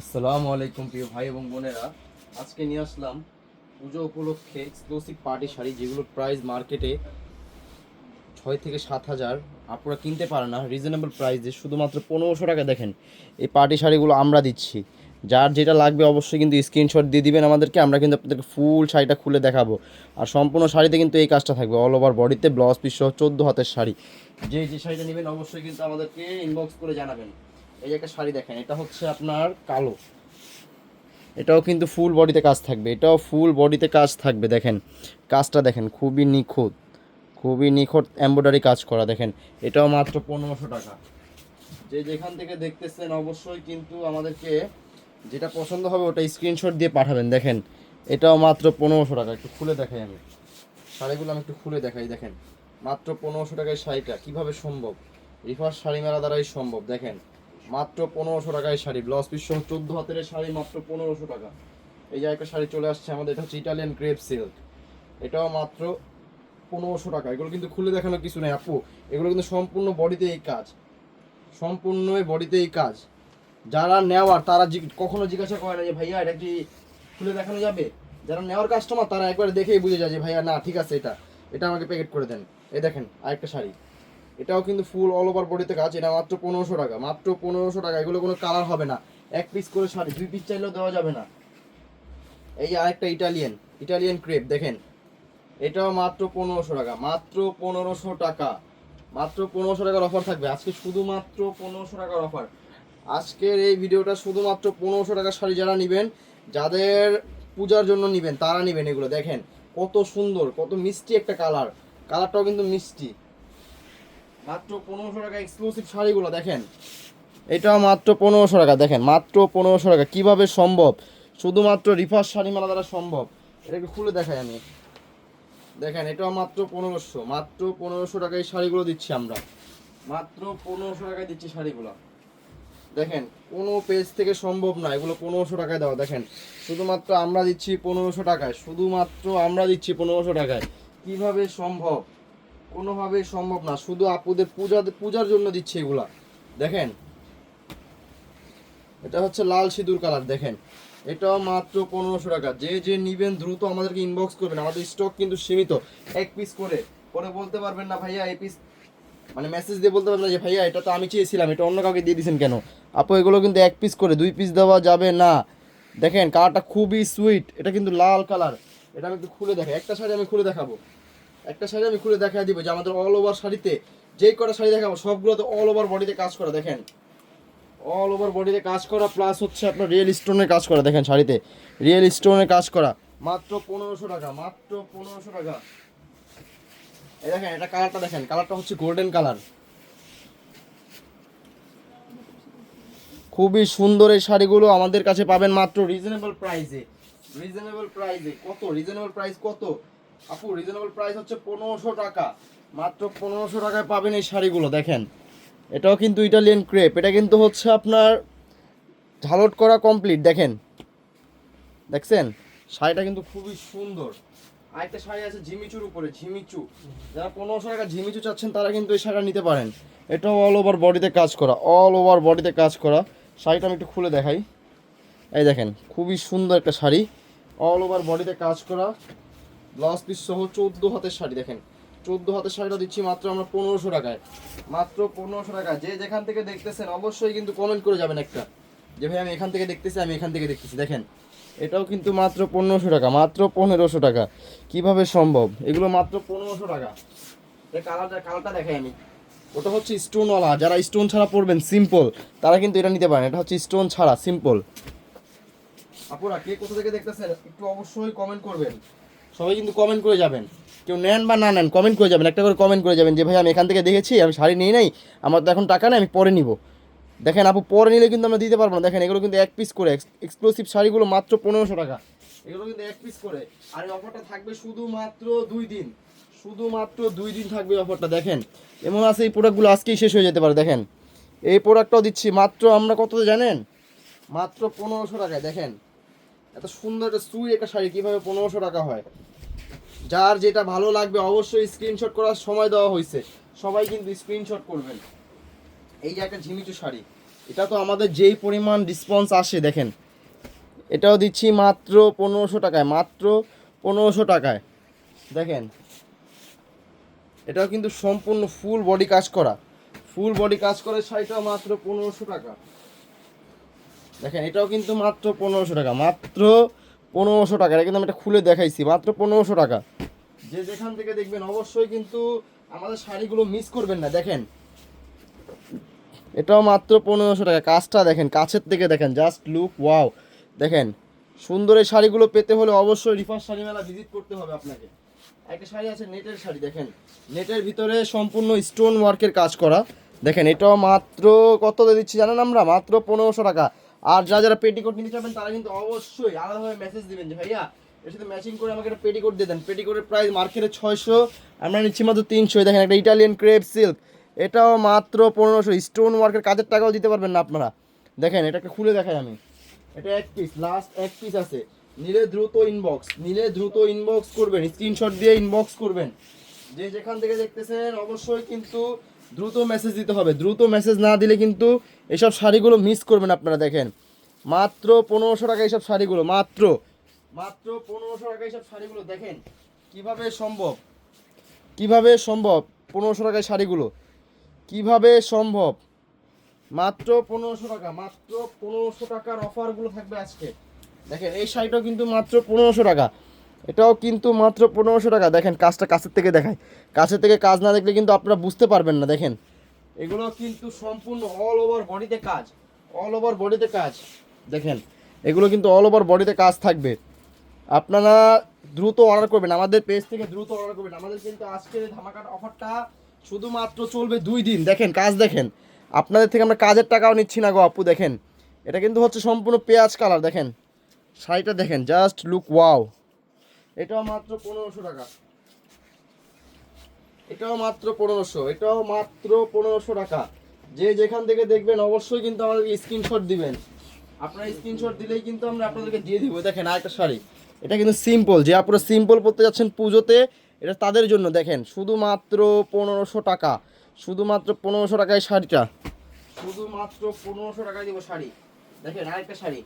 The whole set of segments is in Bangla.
আসসালামু আলাইকুম প্রিয় ভাই এবং বোনেরা। আজকে নিয়ে আসলাম পুজো উপলক্ষে এক্সক্লুসিভ পার্টি শাড়ি যেগুলোর প্রাইস মার্কেটে ছয় থেকে সাত হাজার। আপনারা কিনতে পারেন না রিজনেবল প্রাইসে শুধুমাত্র পনেরোশো টাকা দেখেন, এই পার্টি শাড়িগুলো আমরা দিচ্ছি। যার যেটা লাগবে অবশ্যই কিন্তু স্ক্রিনশট দিয়ে দিবেন আমাদেরকে, আমরা কিন্তু আপনাদেরকে ফুল শাড়িটা খুলে দেখাবো। আর সম্পূর্ণ শাড়িতে কিন্তু এই কাজটা থাকবে অল ওভার বডিতে ব্লাউজ পিস সহ চোদ্দ হাতের শাড়ি। যে যে শাড়িটা নেবেন অবশ্যই কিন্তু আমাদেরকে ইনবক্স করে জানাবেন। এই যে একটা শাড়ি দেখেন, এটা হচ্ছে আপনার কালো। এটাও কিন্তু ফুল বডিতে কাজ থাকবে, এটাও ফুল বডিতে কাজ থাকবে, দেখেন। কাজটা দেখেন, খুবই নিখুঁত খুবই নিখুঁত এমব্রয়ডারি কাজ করা, দেখেন। এটাও মাত্র পনেরোশো টাকা। যে যেখান থেকে দেখতেছেন, অবশ্যই কিন্তু আমাদেরকে যেটা পছন্দ হবে ওটা স্ক্রিনশট দিয়ে পাঠাবেন, দেখেন। এটাও মাত্র পনেরোশো টাকা, একটু খুলে দেখাই আমি। শাড়িগুলো আমি একটু খুলে দেখাই, দেখেন। মাত্র পনেরোশো টাকায় শাড়িটা, কীভাবে সম্ভব? রিফার্স শাড়ি মেলা দ্বারাই সম্ভব, দেখেন। মাত্র পনেরোশো টাকায় শাড়ি। ব্লাউজ পিস সহ চোদ্দ হাতের শাড়ি মাত্র পনেরোশো টাকা। এই যে একটা শাড়ি চলে আসছে আমাদের, এটা হচ্ছে ইটালিয়ান ক্রেপ সিল্ক এটাও মাত্র পনেরোশো টাকা। এগুলো কিন্তু খুলে দেখানোর কিছু নেই, আপু। এগুলো কিন্তু সম্পূর্ণ বডিতে এই কাজ। সম্পূর্ণ বডিতে এই কাজ। যারা নেওয়ার, তারা কখনো জিজ্ঞাসা করে না যে, ভাইয়া, এটা কি খুলে দেখানো যাবে? যারা নেওয়ার কাস্টমার তারা একবার দেখেই বুঝে যায় যে, ভাইয়া, না, ঠিক আছে, এটা এটা আমাকে প্যাকেট করে দেন। এই দেখেন, আরেকটা শাড়ি। এটাও কিন্তু ফুল অল ওভার বডিতে কাজ, এটা মাত্র পনেরোশো টাকা, মাত্র পনেরোশো টাকা, এগুলো কোনো কালার হবে না। এক পিস করে শাড়ি, দুই পিস চাইলেও দেওয়া যাবে না। এই যে আরেকটা ইটালিয়ান ইটালিয়ান ক্রেপ দেখেন। এটাও মাত্র পনেরোশো টাকা, মাত্র পনেরোশো টাকা, মাত্র পনেরোশো টাকার অফার থাকবে। আজকে শুধুমাত্র পনেরোশো টাকার অফার আজকের এই ভিডিওটা শুধুমাত্র পনেরোশো টাকার শাড়ি যারা নেবেন, যাদের পূজার জন্য নেবেন, তারা নেবেন এগুলো। দেখেন, কত সুন্দর, কত মিষ্টি একটা কালার কালারটাও কিন্তু মিষ্টি। মাত্র পনেরোশো টাকা এক্সক্লুসিভ শাড়িগুলো, দেখেন। এটাও মাত্র পনেরোশো টাকা, দেখেন, মাত্র পনেরোশো টাকা। কীভাবে সম্ভব? শুধুমাত্র রিফার্স শাড়ি মেলা দ্বারা সম্ভব। এটা একটু খুলে দেখাই আমি। দেখেন, এটাও মাত্র পনেরোশো মাত্র পনেরোশো টাকায় শাড়িগুলো দিচ্ছি আমরা। মাত্র পনেরোশো টাকায় দিচ্ছি শাড়িগুলো। দেখেন, কোনো পেজ থেকে সম্ভব না, এগুলো পনেরোশো টাকায় দেওয়া। দেখেন, শুধুমাত্র আমরা দিচ্ছি পনেরোশো টাকায়, শুধুমাত্র আমরা দিচ্ছি পনেরোশো টাকায়। কীভাবে সম্ভব? কোনোভাবেই সম্ভব না। শুধু আপুদের পূজা, পূজার জন্য দিচ্ছে এগুলা। দেখেন? এটা হচ্ছে লাল সিঁদুর কালার, দেখেন? এটাও মাত্র পনেরোশো টাকা। যে যে নিবেন দ্রুত আমাদেরকে ইনবক্স করবেন। আমাদের স্টক কিন্তু সীমিত। এক পিস করে। পরে বলতে পারবেন না, ভাইয়া, এই পিস মানে মেসেজ দিয়ে বলতে পারবেন না যে, ভাইয়া, এটা তো আমি চেয়েছিলাম। এটা অন্য কাউকে দিয়ে দিয়েছেন কেন? আপু, এগুলো কিন্তু এক পিস করে। দুই পিস দেওয়া যাবে না। দেখেন, কালারটা খুবই সুইট এটা কিন্তু লাল কালার। এটা আমি একটু খুলে দেখাই। একটা শাড়ি আমি খুলে দেখাবো। একটা শাড়ি আমি খুলে দেখা দিব যে আমাদের অল ওভার শাড়িতে, যেই কটা শাড়ি দেখাবো, সবগুলোতে অল ওভার বডিতে কাজ করা, দেখেন। অল ওভার বডিতে কাজ করা প্লাস হচ্ছে আপনার রিয়েল স্টোনের কাজ করা, দেখেন শাড়িতে। রিয়েল স্টোনের কাজ করা, মাত্র পনেরোশো টাকা, মাত্র পনেরোশো টাকা। এই দেখেন, এটা কালারটা দেখেন কালারটা হচ্ছে গোল্ডেন কালার খুবই সুন্দর এই শাড়িগুলো আমাদের কাছে পাবেন মাত্র রিজনেবল প্রাইসে রিজনেবল প্রাইসে কত? রিজনেবল প্রাইস কত? আপু রিজনেবল প্রাইস হচ্ছে পনেরোশো টাকা। মাত্র পনেরোশো টাকায় পাবেন এই শাড়িগুলো, দেখেন। এটাও কিন্তু ইটালিয়ান ক্রেপ এটা কিন্তু হচ্ছে আপনার ঝালট করা কমপ্লিট দেখেন। দেখছেন? শাড়িটা কিন্তু খুবই সুন্দর। আরেকটা শাড়ি আছে ঝিমিচুর উপরে, ঝিমিচু। যারা পনেরোশো টাকা ঝিমিচু চাচ্ছেন, তারা কিন্তু এই শাড়িটা নিতে পারেন। এটাও অল ওভার বডিতে কাজ করা অল ওভার বডিতে কাজ করা। শাড়িটা আমি একটু খুলে দেখাই। এই দেখেন, খুবই সুন্দর একটা শাড়ি। অল ওভার বডিতে কাজ করা। ব্লাউজ পিস সহ চোদ্দ হাতের শাড়ি দেখেন। চোদ্দ হাতের শাড়িটা দিচ্ছি মাত্র আমরা পনেরোশো টাকায়। মাত্র পনেরোশো টাকা যে যেখান থেকে দেখতেছেন, অবশ্যই কিন্তু কমেন্ট করে যাবেন একটা। যে ভাই, আমি এখান থেকে দেখতেছি, আমি এখান থেকে দেখতেছি। দেখেন, এটাও কিন্তু মাত্র পনেরোশো টাকা, মাত্র পনেরোশো টাকা। কীভাবে সম্ভব? এগুলো মাত্র পনেরোশো টাকা। কালারটা কালারটা দেখাই আমি। ওটা হচ্ছে স্টোনওয়ালা। যারা স্টোন ছাড়া পরবেন সিম্পল তারা কিন্তু এটা নিতে পারেন। এটা হচ্ছে স্টোন ছাড়া সিম্পল আপুরা, কে কোথা থেকে দেখতেছেন, একটু অবশ্যই কমেন্ট করবেন। সবাই কিন্তু কমেন্ট করে যাবেন। কেউ নেন বা না নেন কমেন্ট করে যাবেন, একটা করে কমেন্ট করে যাবেন যে, ভাই, আমি এখান থেকে দেখেছি, আমি শাড়ি নিয়ে নাই, আমার তো এখন টাকা নেই, আমি পরে নিব। দেখেন আপু, পরে নিলে কিন্তু আমরা দিতে পারব না। দেখেন, এগুলো কিন্তু এক পিস করে এক্সক্লুসিভ শাড়িগুলো মাত্র পনেরোশো টাকা। এগুলো কিন্তু এক পিস করে। আর এই অফারটা থাকবে শুধুমাত্র দুই দিন। শুধুমাত্র দুই দিন থাকবে অফারটা দেখেন। এমন আছে এই প্রোডাক্টগুলো আজকেই শেষ হয়ে যেতে পারে, দেখেন। এই প্রোডাক্টটাও দিচ্ছি, মাত্র আমরা কত জানেন? মাত্র পনেরোশো টাকায়, দেখেন। এত সুন্দর একটা সুই একটা শাড়ি, কীভাবে পনেরোশো টাকা হয়? যার যেটা ভালো লাগবে অবশ্যই স্ক্রিনশট করার সময় দেওয়া হয়েছে। সবাই কিন্তু স্ক্রিনশট করবেন। এই যে একটা ঝিমিচু শাড়ি, এটা তো আমাদের যেই পরিমাণ রেসপন্স আসে, দেখেন। এটাও দিচ্ছি মাত্র পনেরোশো টাকায়, মাত্র পনেরোশো টাকায়। দেখেন, এটাও কিন্তু সম্পূর্ণ ফুল বডি কাজ করা। ফুল বডি কাজ করে শাড়িটাও মাত্র পনেরোশো টাকা। দেখেন, এটাও কিন্তু মাত্র পনেরোশো টাকা, মাত্র পনেরোশো টাকা। এটা কিন্তু আমি এটা খুলে দেখাইছি, মাত্র পনেরোশো টাকা। যে যেখান থেকে দেখবেন, অবশ্যই কিন্তু আমাদের শাড়িগুলো মিস করবেন না। দেখেন, এটাও মাত্র পনেরোশো টাকা। কাজটা দেখেন, কাছের থেকে দেখেন জাস্ট লুক ওয়াও দেখেন, সুন্দর এই শাড়িগুলো পেতে হলে অবশ্যই রিফার শাড়ি মেলা ভিজিট করতে হবে আপনাকে। একটা শাড়ি আছে নেটের শাড়ি, দেখেন। নেটের ভিতরে সম্পূর্ণ স্টোন ওয়ার্কের কাজ করা। দেখেন, এটাও মাত্র কত দিচ্ছি জানেন আমরা? মাত্র পনেরোশো টাকা। আর যারা যারা পেটিকোট নিতে চাবেন তারা কিন্তু অবশ্যই আলাদাভাবে মেসেজ দিবেন যে, ভাইয়া, এর সাথে ম্যাচিং করে আমাকে একটা পেটিকোট দিয়ে দেন। পেটিকোটের প্রাইস মার্কেটে ছয়শো, আমরা নিচ্ছি মাত্র তিনশো। দেখেন, একটা ইটালিয়ান ক্রেপ সিল্ক এটাও মাত্র পনেরোশো। স্টোন ওয়ার্কের কাজের টাকাও দিতে পারবেন না আপনারা। দেখেন, এটাকে খুলে দেখাই আমি। এটা এক পিস লাস্ট এক পিস আছে। নিলে দ্রুত ইনবক্স নিলে দ্রুত ইনবক্স করবেন। স্ক্রিনশট দিয়ে ইনবক্স করবেন। যে যেখান থেকে দেখতেছেন, অবশ্যই কিন্তু দ্রুত মেসেজ দিতে হবে। দ্রুত মেসেজ না দিলে কিন্তু এসব শাড়িগুলো মিস করবেন আপনারা, দেখেন। মাত্র পনেরোশো টাকা এইসব শাড়িগুলো, মাত্র। মাত্র পনেরোশো টাকা এইসব শাড়িগুলো, দেখেন কীভাবে সম্ভব। কীভাবে সম্ভব পনেরোশো টাকায় শাড়িগুলো? কীভাবে সম্ভব? মাত্র পনেরোশো টাকা, মাত্র পনেরোশো টাকার অফারগুলো থাকবে আজকে। দেখেন, এই শাড়িটাও কিন্তু মাত্র পনেরোশো টাকা। এটাও কিন্তু মাত্র পনেরোশো টাকা। দেখেন, কাজটা কাছের থেকে দেখায়। কাছের থেকে কাজ না দেখলে কিন্তু আপনারা বুঝতে পারবেন না, দেখেন। এগুলো কিন্তু সম্পূর্ণ অল ওভার বডিতে কাজ। অল ওভার বডিতে কাজ। দেখেন, এগুলো কিন্তু অল ওভার বডিতে কাজ থাকবে। আপনারা দ্রুত অর্ডার করবেন। আমাদের পেজ থেকে দ্রুত অর্ডার করবেন। আমাদের কিন্তু আজকের এই ধামাকার অফারটা শুধুমাত্র চলবে দুই দিন। দেখেন, কাজ দেখেন। আপনাদের থেকে আমরা কাজের টাকাও নিচ্ছি না গো আপু, দেখেন। এটা কিন্তু হচ্ছে সম্পূর্ণ পেঁয়াজ কালার দেখেন। শাড়িটা দেখেন জাস্ট লুক ওয়াও এটাও মাত্র পনেরোশো টাকা। এটাও মাত্র পনেরোশো, এটাও মাত্র পনেরোশো টাকা। যে যেখান থেকে দেখবেন, অবশ্যই কিন্তু আমাদেরকে স্ক্রিনশট দিবেন। আপনারা স্ক্রিনশট দিলেই কিন্তু আমরা আপনাদেরকে দিয়ে দিব। দেখেন আরেকটা শাড়ি। এটা কিন্তু সিম্পল যে আপনারা সিম্পল পড়তে যাচ্ছেন পুজোতে, এটা তাদের জন্য। দেখেন, শুধুমাত্র পনেরোশো টাকা। শুধুমাত্র পনেরোশো টাকায় শাড়িটা। শুধুমাত্র পনেরোশো টাকায় দিব শাড়ি। দেখেন আরেকটা শাড়ি।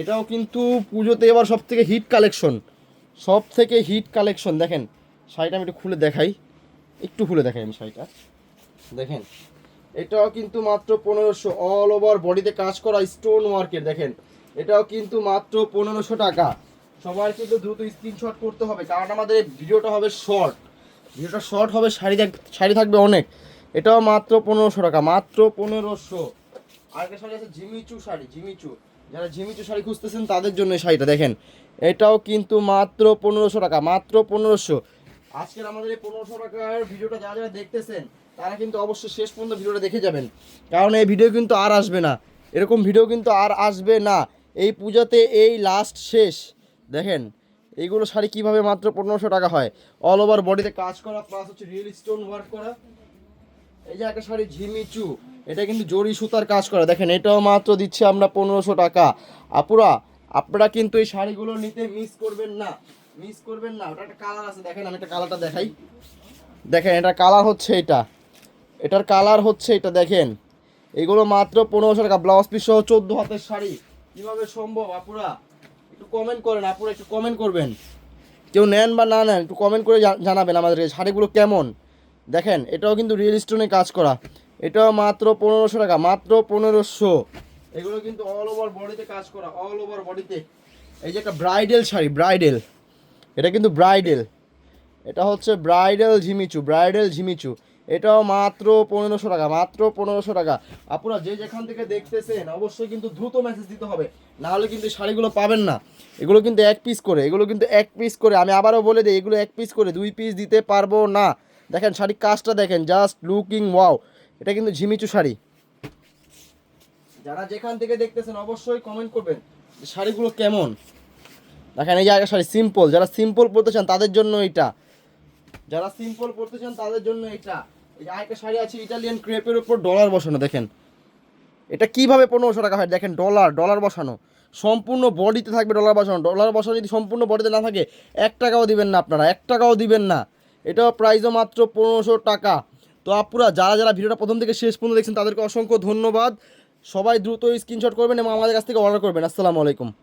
এটাও কিন্তু পুজোতে এবার সব থেকে হিট কালেকশন সব থেকে হিট কালেকশন দেখেন, শাড়িটা আমি একটু খুলে দেখাই। একটু খুলে দেখাই আমি শাড়িটা। দেখেন, এটাও কিন্তু মাত্র পনেরোশো অল ওভার বডিতে কাজ করা স্টোন ওয়ার্কের দেখেন। এটাও কিন্তু মাত্র পনেরোশো টাকা। সবার কিন্তু দ্রুত স্ক্রিনশট করতে হবে, কারণ আমাদের ভিডিওটা হবে শর্ট ভিডিওটা শর্ট হবে, শাড়ি শাড়ি থাকবে অনেক। এটাও মাত্র পনেরোশো টাকা, মাত্র পনেরোশো। আরেকটা শাড়ি আছে ঝিমিচু শাড়ি ঝিমিচু যারা ঝিমিচু শাড়ি খুঁজতেছেন তাদের জন্য এই শাড়িটা দেখেন। এটাও কিন্তু মাত্র পনেরোশো টাকা, মাত্র পনেরোশো। আজকের আমাদের এই পনেরোশো টাকার ভিডিওটা যারা যারা দেখতেছেন, তারা কিন্তু অবশ্যই শেষ পর্যন্ত ভিডিওটা দেখে যাবেন। কারণ এই ভিডিও কিন্তু আর আসবে না। এরকম ভিডিও কিন্তু আর আসবে না। এই পূজাতে এই লাস্ট শেষ। দেখেন, এইগুলো শাড়ি কীভাবে মাত্র পনেরোশো টাকা হয়? অল ওভার বডিতে কাজ করা প্লাস হচ্ছে রিয়েল স্টোন ওয়ার্ক করা। এই যে একটা শাড়ি ঝিমিচু। এটা কিন্তু জরি সুতার কাজ করা। দেখেন, এটাও মাত্র দিচ্ছে আমরা পনেরোশো টাকা। আপুরা, আপনারা কিন্তু এই শাড়িগুলো নিতে মিস করবেন না। মিস করবেন না। ওটা একটা কালার আছে। দেখেন, আমি একটা কালারটা দেখাই। দেখেন এটা কালার হচ্ছে এটা। এটার কালার হচ্ছে এটা, দেখেন। এগুলো মাত্র পনেরোশো টাকা। ব্লাউজ পিস সহ চোদ্দ হাতের শাড়ি। কীভাবে সম্ভব, আপুরা? একটু কমেন্ট করেন। আপুরা, একটু কমেন্ট করবেন। কেউ নেন বা না নেন, একটু কমেন্ট করে জানাবেন আমাদেরকে শাড়িগুলো কেমন। দেখেন, এটাও কিন্তু রিয়েল স্টোনে কাজ করা। এটাও মাত্র পনেরোশো টাকা, মাত্র পনেরোশো। এগুলো কিন্তু অল ওভার বডিতে কাজ করা অল ওভার বডিতে এই যে একটা ব্রাইডাল শাড়ি ব্রাইডাল এটা কিন্তু ব্রাইডাল এটা হচ্ছে ব্রাইডাল ঝিমিচু ব্রাইডাল ঝিমিচু। এটাও মাত্র পনেরোশো টাকা, মাত্র পনেরোশো টাকা। আপনারা যে যেখান থেকে দেখতেছেন, অবশ্যই কিন্তু দ্রুত মেসেজ দিতে হবে। না হলে কিন্তু শাড়িগুলো পাবেন না। এগুলো কিন্তু এক পিস করে, এগুলো কিন্তু এক পিস করে। আমি আবারও বলে দিই, এগুলো এক পিস করে, দুই পিস দিতে পারব না। দেখেন শাড়ির কাজটা দেখেন জাস্ট লুকিং ওয়াও এটা কিন্তু ঝিমিচু শাড়ি। যারা যেখান থেকে দেখতেছেন অবশ্যই কমেন্ট করবেন যে শাড়িগুলো কেমন। দেখেন এই জায়গা শাড়ি সিম্পল যারা সিম্পল পরতে চান, তাদের জন্য এটা। যারা সিম্পল পরতে চান, তাদের জন্য এটা। এই যে আরেকটা শাড়ি আছে ইটালিয়ান ক্রেপের উপর ডলার বসানো, দেখেন। এটা কীভাবে পনেরোশো টাকা হয়, দেখেন ডলার ডলার বসানো। সম্পূর্ণ বডিতে থাকবে ডলার বসানো। ডলার বসানো যদি সম্পূর্ণ বডিতে না থাকে, এক টাকাও দিবেন না আপনারা, এক টাকাও দিবেন না। এটাও প্রাইসও মাত্র পনেরোশো টাকা। তো আপুরা, যারা যারা ভিডিওটা প্রথম থেকে শেষ পর্যন্ত দেখছেন, তাদেরকে অসংখ্য ধন্যবাদ। সবাই দ্রুত স্ক্রিনশট করবেন এবং আমাদের কাছ থেকে অর্ডার করবেন। আসসালামু আলাইকুম।